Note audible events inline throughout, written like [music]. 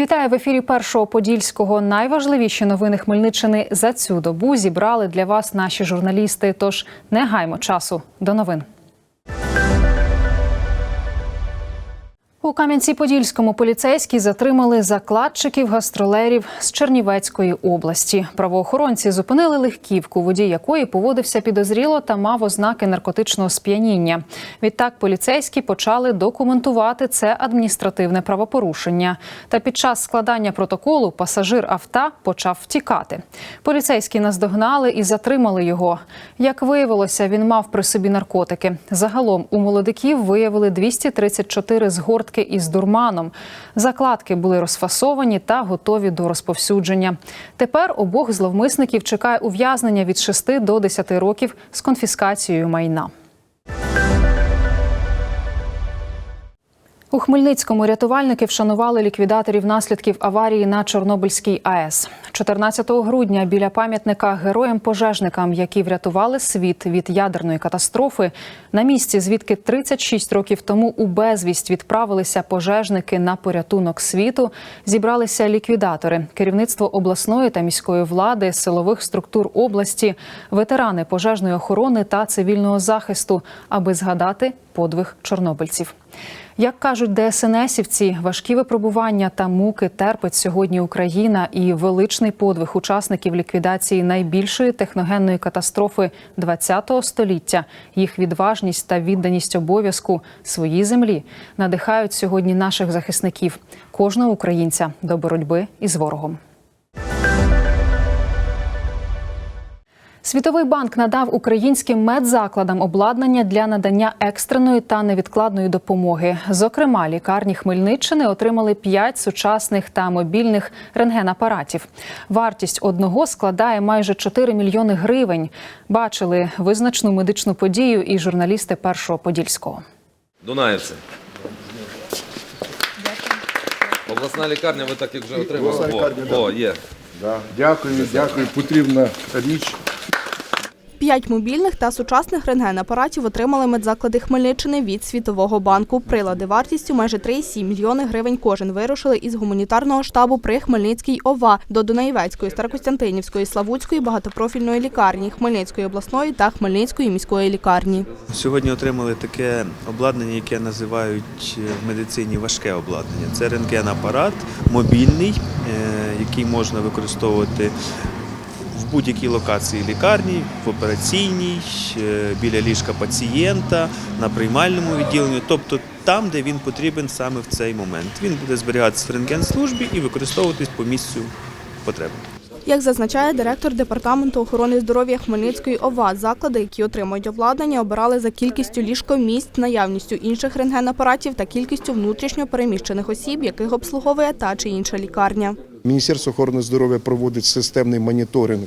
Вітаю в ефірі першого подільського. Найважливіші новини Хмельниччини за цю добу зібрали для вас наші журналісти. Тож не гаймо часу до новин. У Кам'янці-Подільському поліцейські затримали закладчиків гастролерів з Чернівецької області. Правоохоронці зупинили легківку, водій якої поводився підозріло та мав ознаки наркотичного сп'яніння. Відтак поліцейські почали документувати це адміністративне правопорушення. Та під час складання протоколу пасажир авто почав втікати. Поліцейські наздогнали і затримали його. Як виявилося, він мав при собі наркотики. Загалом у молодиків виявили 234 згортки із дурманом. Закладки були розфасовані та готові до розповсюдження. Тепер обох зловмисників чекає ув'язнення від 6 до 10 років з конфіскацією майна. У Хмельницькому рятувальники вшанували ліквідаторів наслідків аварії на Чорнобильській АЕС. 14 грудня біля пам'ятника героям-пожежникам, які врятували світ від ядерної катастрофи, на місці, звідки 36 років тому у безвість відправилися пожежники на порятунок світу, зібралися ліквідатори, керівництво обласної та міської влади, силових структур області, ветерани пожежної охорони та цивільного захисту, аби згадати подвиг чорнобильців. Як кажуть ДСНСівці, важкі випробування та муки терпить сьогодні Україна і величний подвиг учасників ліквідації найбільшої техногенної катастрофи ХХ століття. Їх відважність та відданість обов'язку своїй землі надихають сьогодні наших захисників, кожного українця до боротьби із ворогом. Світовий банк надав українським медзакладам обладнання для надання екстреної та невідкладної допомоги. Зокрема, лікарні Хмельниччини отримали 5 сучасних та мобільних рентгенапаратів. Вартість одного складає майже 4 мільйони гривень. Бачили визначну медичну подію і журналісти першого подільського. Дунаєвці. Обласна лікарня, ви так як вже отримали. О, о, є. Да. Дякую, дякую. Потрібна річ. П'ять мобільних та сучасних рентген-апаратів отримали медзаклади Хмельниччини від Світового банку. Прилади вартістю майже 3,7 мільйони гривень кожен вирушили із гуманітарного штабу при Хмельницькій ОВА до Дунаєвецької, Старокостянтинівської, Славутської багатопрофільної лікарні, Хмельницької обласної та Хмельницької міської лікарні. Сьогодні отримали таке обладнання, яке називають в медицині важке обладнання. Це рентген-апарат мобільний, е, який можна використовувати будь-якій локації лікарні, в операційній, біля ліжка пацієнта, на приймальному відділенні, тобто там, де він потрібен саме в цей момент. Він буде зберігатися в рентген-службі і використовуватись по місцю потреби. Як зазначає директор департаменту охорони здоров'я Хмельницької ОВА, заклади, які отримують обладнання, обирали за кількістю ліжкомісць, наявністю інших рентген-апаратів та кількістю внутрішньо переміщених осіб, яких обслуговує та чи інша лікарня. Міністерство охорони здоров'я проводить системний моніторинг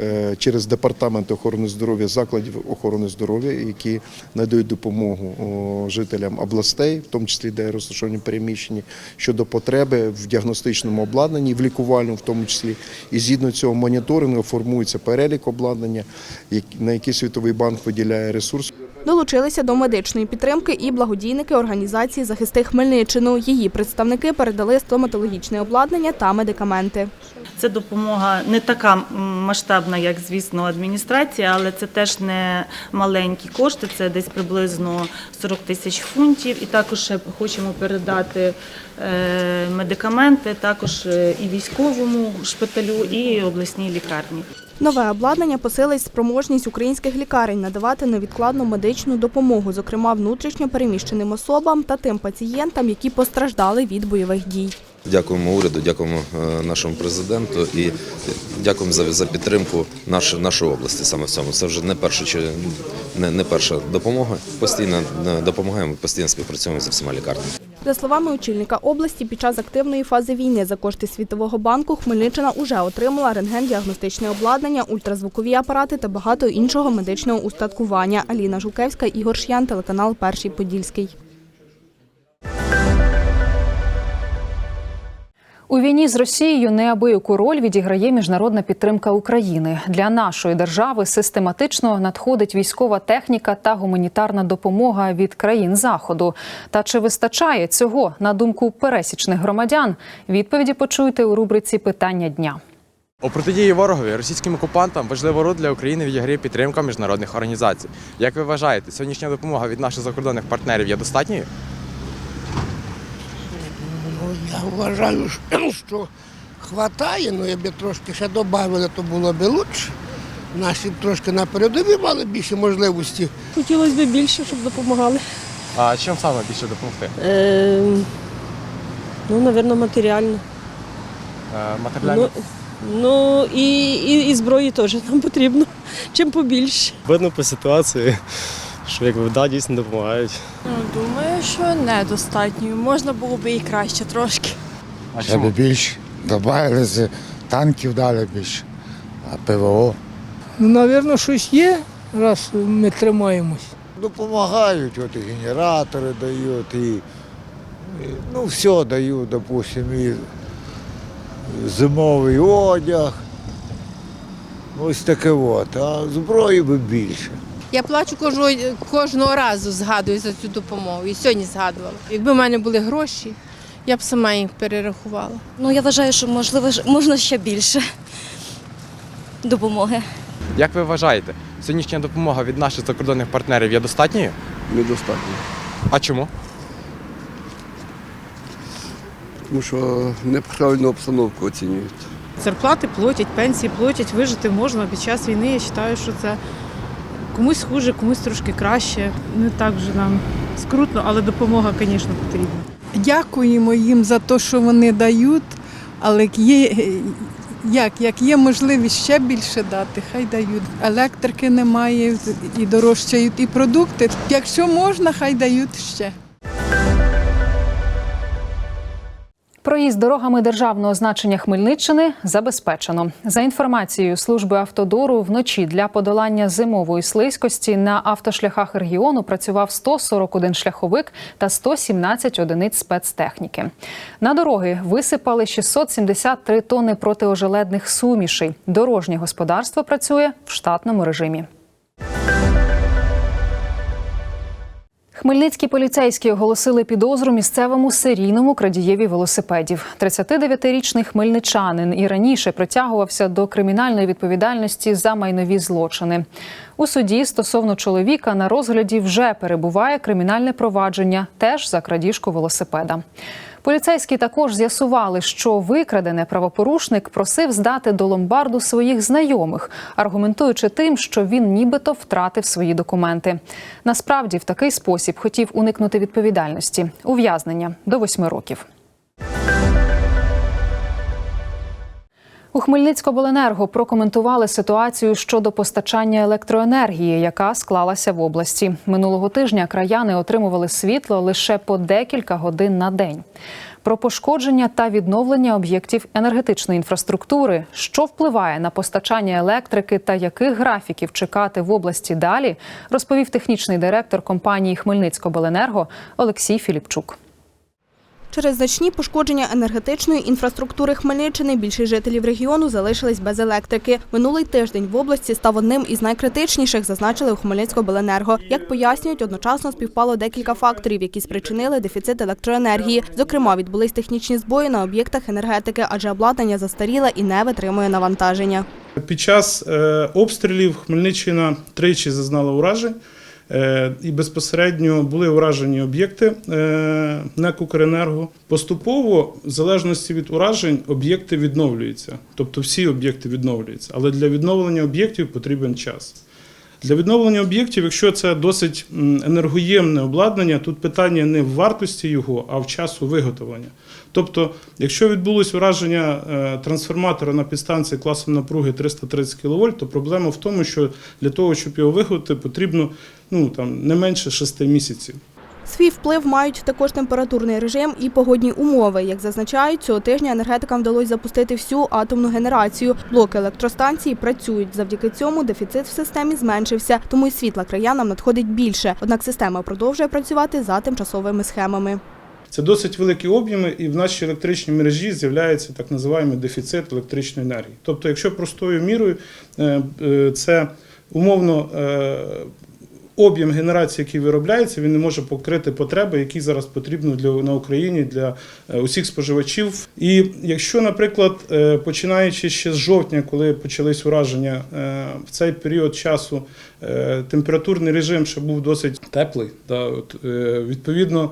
е, через департамент охорони здоров'я закладів охорони здоров'я, які надають допомогу жителям областей, в тому числі де розташовані переміщені, щодо потреби в діагностичному обладнанні, в лікувальному, в тому числі. І згідно цього моніторингу формується перелік обладнання, на який Світовий банк виділяє ресурс. Долучилися до медичної підтримки і благодійники організації Захисти Хмельниччину. Її представники передали стоматологічне обладнання та медикаменти. Це допомога не така масштабна, як звісно, адміністрація, але це теж не маленькі кошти. Це десь приблизно 40 тисяч фунтів. І також хочемо передати е, медикаменти також е, і військовому шпиталю, і обласній лікарні. Нове обладнання посилить спроможність українських лікарень надавати невідкладну медичну допомогу, зокрема внутрішньо переміщеним особам та тим пацієнтам, які постраждали від бойових дій. Дякуємо уряду, дякуємо е, нашому президенту і дякуємо за, за підтримку наш, нашої області саме в цьому. Це вже не перша, чи- не, не перша допомога. Постійно е, допомагаємо, постійно співпрацюємо зі всіма лікарнями. За словами очільника області, під час активної фази війни за кошти Світового банку Хмельниччина уже отримала рентген-діагностичне обладнання, ультразвукові апарати та багато іншого медичного устаткування. Аліна Жукевська, Ігор Ш'ян, телеканал Перший Подільський. У війні з Росією неабияку роль відіграє міжнародна підтримка України. Для нашої держави систематично надходить військова техніка та гуманітарна допомога від країн заходу. Та чи вистачає цього на думку пересічних громадян? Відповіді почуйте у рубриці Питання дня. У протидії ворогові російським окупантам важливу роль для України відіграє підтримка міжнародних організацій. Як ви вважаєте, сьогоднішня допомога від наших закордонних партнерів є достатньою? Ну, я вважаю, [clears throat] що- хватає, але я б трошки ще додали, то було б краще. Наші трошки на передові мали більше можливості. Хотілося б більше, щоб допомагали. А чим саме більше допомогти? Е, ну, напевно, матеріально. Е, Матеріально? Ну, ну і, і, і зброї теж нам потрібно. Чим побільше. Видно по ситуації, що якби да, дійсно допомагають. Ну, думаю, що недостатньо. Можна було б і краще трошки. А Ще б більше додали з танків дали більше, а ПВО. Ну, напевно, щось є, раз ми тримаємось. Допомагають, от і генератори дають, і, і ну все дають, допустимо, і зимовий одяг. Ось таке от, а зброї би більше. Я плачу кожного, кожного разу, згадую за цю допомогу. І сьогодні згадувала. Якби в мене були гроші, я б сама їх перерахувала. Ну, я вважаю, що можливо можна ще більше допомоги. Як ви вважаєте, сьогоднішня допомога від наших закордонних партнерів є достатньою? Недостатньо. А чому? Тому що неправильну обстановку оцінюють. Зарплати платять, пенсії платять, вижити можна під час війни. Я вважаю, що це комусь хуже, комусь трошки краще. Не так вже нам скрутно, але допомога, звісно, потрібна. Дякуємо їм за те, що вони дають, але є, як, як є можливість ще більше дати, хай дають. Електрики немає і дорожчають, і продукти. Якщо можна, хай дають ще. Проїзд дорогами державного значення Хмельниччини забезпечено. За інформацією служби автодору, вночі для подолання зимової слизькості на автошляхах регіону працював 141 шляховик та 117 одиниць спецтехніки. На дороги висипали 673 тонни протиожеледних сумішей. Дорожнє господарство працює в штатному режимі. Хмельницькі поліцейські оголосили підозру місцевому серійному крадієві велосипедів. 39-річний хмельничанин і раніше притягувався до кримінальної відповідальності за майнові злочини. У суді стосовно чоловіка на розгляді вже перебуває кримінальне провадження, теж за крадіжку велосипеда. Поліцейські також з'ясували, що викрадене правопорушник просив здати до ломбарду своїх знайомих, аргументуючи тим, що він нібито втратив свої документи. Насправді, в такий спосіб хотів уникнути відповідальності ув'язнення до восьми років. У Хмельницькобленерго прокоментували ситуацію щодо постачання електроенергії, яка склалася в області. Минулого тижня краяни отримували світло лише по декілька годин на день. Про пошкодження та відновлення об'єктів енергетичної інфраструктури, що впливає на постачання електрики та яких графіків чекати в області далі, розповів технічний директор компанії Хмельницькобленерго Олексій Філіпчук. Через значні пошкодження енергетичної інфраструктури Хмельниччини більшість жителів регіону залишились без електрики. Минулий тиждень в області став одним із найкритичніших, зазначили у Хмельницькобленерго. Як пояснюють, одночасно співпало декілька факторів, які спричинили дефіцит електроенергії. Зокрема, відбулись технічні збої на об'єктах енергетики, адже обладнання застаріле і не витримує навантаження. Під час е, обстрілів Хмельниччина тричі зазнала уражень. Е, І безпосередньо були уражені об'єкти е, НЕК «Укренерго». Поступово, в залежності від уражень, об'єкти відновлюються. Тобто всі об'єкти відновлюються. Але для відновлення об'єктів потрібен час. Для відновлення об'єктів, якщо це досить енергоємне обладнання, тут питання не в вартості його, а в часу виготовлення. Тобто, якщо відбулось ураження е, трансформатора на підстанції класом напруги 330 кВт, то проблема в тому, що для того, щоб його виготовити, потрібно ну, там, не менше 6 місяців. Свій вплив мають також температурний режим і погодні умови. Як зазначають, цього тижня енергетикам вдалося запустити всю атомну генерацію. Блоки електростанції працюють. Завдяки цьому дефіцит в системі зменшився, тому й світла краянам надходить більше. Однак система продовжує працювати за тимчасовими схемами. Це досить великі об'єми, і в нашій електричній мережі з'являється так називаємо дефіцит електричної енергії. Тобто, якщо простою мірою е, е, це умовно е, об'єм генерації, який виробляється, він не може покрити потреби, які зараз потрібно для на Україні для е, усіх споживачів. І якщо, наприклад, е, починаючи ще з жовтня, коли почались ураження, е, в цей період часу температурний режим ще був досить теплий, да, от, відповідно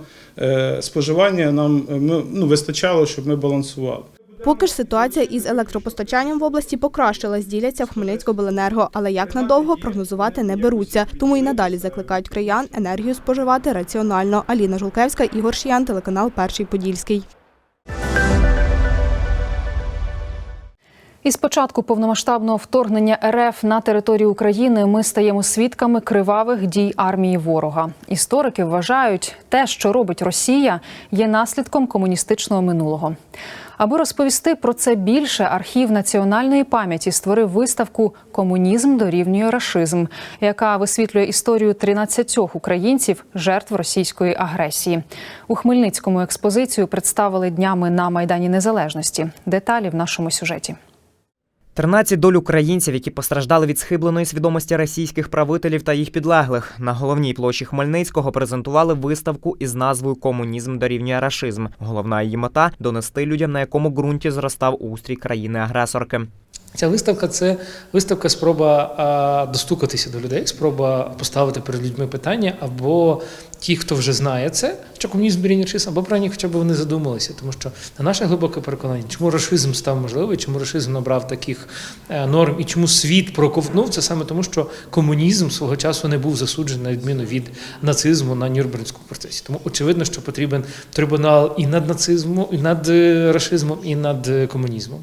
споживання нам ну, вистачало, щоб ми балансували. Поки ж ситуація із електропостачанням в області покращилась, діляться в Хмельницькобленерго, але як надовго прогнозувати не беруться. Тому і надалі закликають краян енергію споживати раціонально. Аліна Жулкевська, Ігор Шиян, телеканал Перший Подільський. Із початку повномасштабного вторгнення РФ на територію України ми стаємо свідками кривавих дій армії ворога. Історики вважають, те, що робить Росія, є наслідком комуністичного минулого. Аби розповісти про це більше, архів національної пам'яті створив виставку Комунізм дорівнює рашизм, яка висвітлює історію 13 українців, жертв російської агресії. У Хмельницькому експозицію представили днями на майдані Незалежності. Деталі в нашому сюжеті. 13 доль українців, які постраждали від схибленої свідомості російських правителів та їх підлеглих, на головній площі Хмельницького презентували виставку із назвою Комунізм дорівнює рашизм. Головна її мета донести людям, на якому ґрунті зростав устрій країни-агресорки. Ця виставка це виставка спроба достукатися до людей, спроба поставити перед людьми питання, або ті, хто вже знає це, що комунізм дорівнює рашизм, або про них хоча б вони задумалися. Тому що на наше глибоке переконання, чому рашизм став можливий, чому рашизм набрав таких е, норм і чому світ проковтнув, це саме тому, що комунізм свого часу не був засуджений на відміну від нацизму на Нюрнберзькому процесі. Тому очевидно, що потрібен трибунал і над нацизмом, і над е, рашизмом, і над е, комунізмом.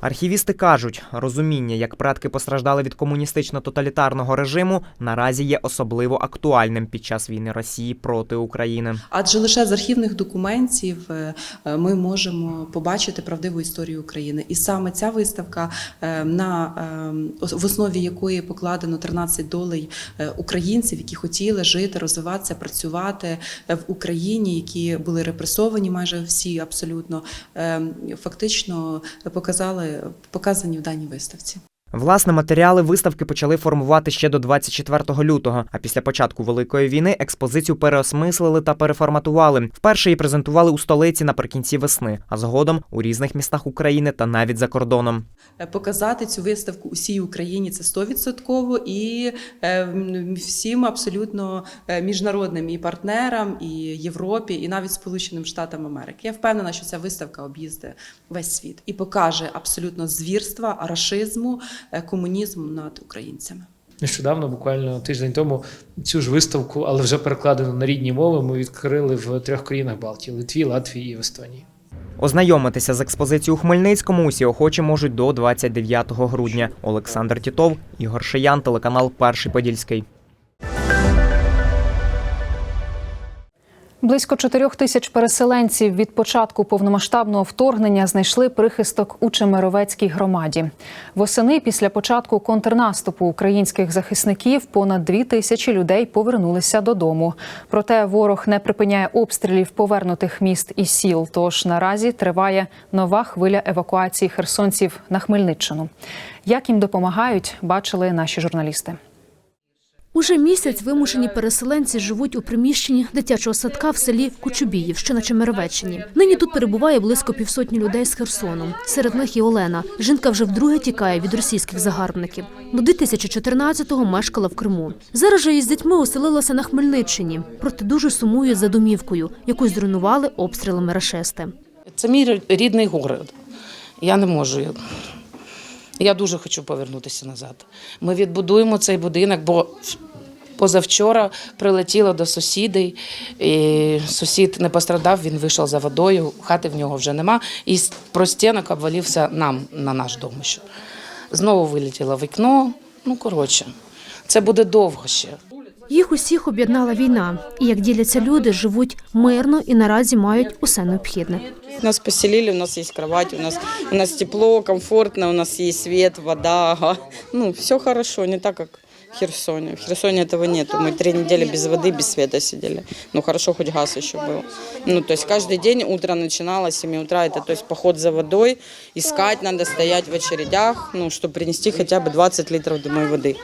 Архівісти кажуть, розуміння, як предки постраждали від комуністично-тоталітарного режиму, наразі є особливо актуальним під час війни Росії проти України. Адже лише з архівних документів е, е, ми можемо побачити правдиву історію України. І саме ця виставка, е, на в основі якої покладено 13 долей українців, які хотіли жити, розвиватися, працювати в Україні, які були репресовані, майже всі абсолютно фактично показали показані в даній виставці. Власне, матеріали виставки почали формувати ще до 24 лютого. А після початку великої війни експозицію переосмислили та переформатували. Вперше її презентували у столиці наприкінці весни, а згодом у різних містах України та навіть за кордоном. Е, Показати цю виставку усій Україні це 100% і е, всім абсолютно е, міжнародним і партнерам, і Європі, і навіть Сполученим Штатам Америки. Я впевнена, що ця виставка об'їздить весь світ і покаже абсолютно звірства, рашизму, е, комунізму над українцями. Нещодавно, буквально тиждень тому, цю ж виставку, але вже перекладену на рідні мови, ми відкрили в трьох країнах Балтії: Литві, Латвії і в Естонії. Ознайомитися з експозицією у Хмельницькому усі охочі можуть до 29 грудня. Олександр Тітов, Ігор Шиян, телеканал Перший Подільський. Близько чотирьох тисяч переселенців від початку повномасштабного вторгнення знайшли прихисток у Чемеровецькій громаді. Восени після початку контрнаступу українських захисників понад дві тисячі людей повернулися додому. Проте ворог не припиняє обстрілів повернутих міст і сіл. Тож наразі триває нова хвиля евакуації херсонців на Хмельниччину. Як їм допомагають, бачили наші журналісти. Уже місяць вимушені переселенці живуть у приміщенні дитячого садка в селі Кучубіїв, що на Чемеровеччині. Нині тут перебуває близько півсотні людей з Херсону. Серед них і Олена. Жінка вже вдруге тікає від російських загарбників. До 2014-го мешкала в Криму. Зараз же із дітьми оселилася на Хмельниччині, проте дуже сумує за домівкою, яку зруйнували обстрілами рашисти. Це мій рідний город. Я не можу. Я дуже хочу повернутися назад. Ми відбудуємо цей будинок, бо позавчора прилетіло до сусідей. І сусід не пострадав, він вийшов за водою, хати в нього вже нема. І простінок обвалився нам на наш дом. Знову вилетіло вікно. Ну, коротше, це буде довго ще. Їх усіх об'єднала війна, і як діляться люди, живуть мирно і наразі мають усе необхідне. Нас поселили, у нас є кровать, у нас, у нас тепло, комфортно, у нас є світ, вода. Ну, все хорошо, не так, в Херсоне. В Херсоне этого нету. Мы три недели без воды, без света сидели. Ну, хорошо, хоть газ еще был. Ну, то есть каждый день утро начиналось, с 7 утра, это то есть поход за водой, искать надо, стоять в очередях, ну, чтобы принести хотя бы 20 литров домой воды.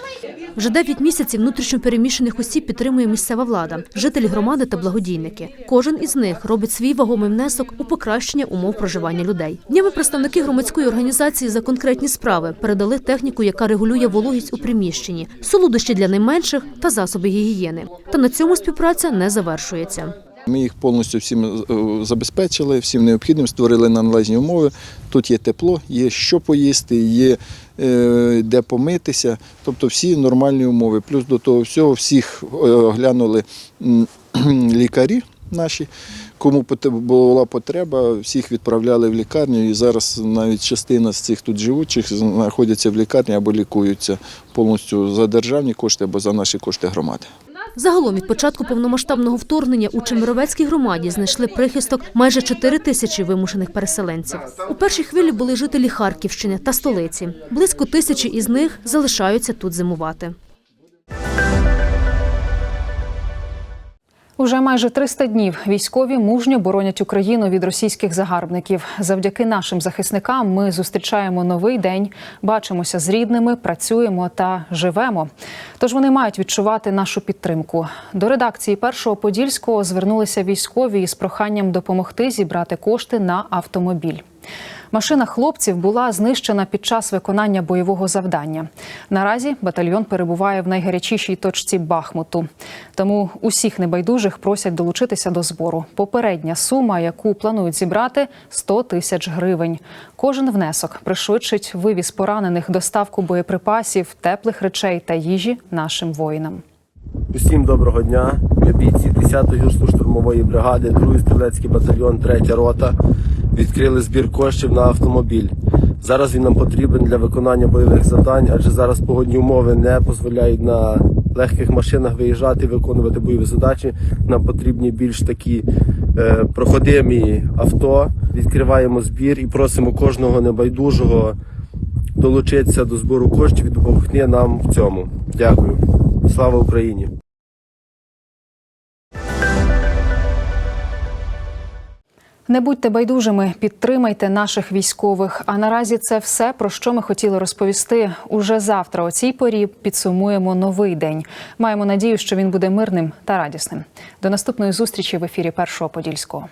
Вже 9 місяців внутрішньопереміщених осіб підтримує місцева влада, жителі громади та благодійники. Кожен із них робить свій вагомий внесок у покращення умов проживання людей. Днями представники громадської організації за конкретні справи передали техніку, яка регулює вологість у приміщенні, солодощі для найменших та засоби гігієни. Та на цьому співпраця не завершується. Ми їх повністю всім е, забезпечили, всім необхідним, створили на належні умови. Тут є тепло, є що поїсти, є е, де помитися, тобто всі нормальні умови. Плюс до того всього всіх е, оглянули [clears throat] лікарі наші. Кому була потреба, всіх відправляли в лікарню. І зараз навіть частина з цих тут живучих знаходяться в лікарні або лікуються повністю за державні кошти або за наші кошти громади. Загалом від початку повномасштабного вторгнення у Чемеровецькій громаді знайшли прихисток майже 4 тисячі вимушених переселенців. У першій хвилі були жителі Харківщини та столиці. Близько тисячі із них залишаються тут зимувати. Уже майже 300 днів військові мужньо боронять Україну від російських загарбників. Завдяки нашим захисникам ми зустрічаємо новий день, бачимося з рідними, працюємо та живемо. Тож вони мають відчувати нашу підтримку. До редакції першого подільського звернулися військові із проханням допомогти зібрати кошти на автомобіль. Машина хлопців була знищена під час виконання бойового завдання. Наразі батальйон перебуває в найгарячішій точці Бахмуту. Тому усіх небайдужих просять долучитися до збору. Попередня сума, яку планують зібрати, 100 тисяч гривень. Кожен внесок пришвидшить вивіз поранених, доставку боєприпасів, теплих речей та їжі нашим воїнам. Усім доброго дня. Ми бійці 10-ї гірсько-штурмової бригади, 2-й стрілецький батальйон, 3 рота. Відкрили збір коштів на автомобіль. Зараз він нам потрібен для виконання бойових завдань, адже зараз погодні умови не дозволяють на легких машинах виїжджати виконувати бойові задачі. Нам потрібні більш такі е, проходимі авто. Відкриваємо збір і просимо кожного небайдужого долучитися до збору коштів і допомогти нам в цьому. Дякую. Слава Україні! Не будьте байдужими, підтримайте наших військових. А наразі це все про що ми хотіли розповісти. Уже завтра о цій порі підсумуємо новий день. Маємо надію, що він буде мирним та радісним. До наступної зустрічі в ефірі Першого Подільського.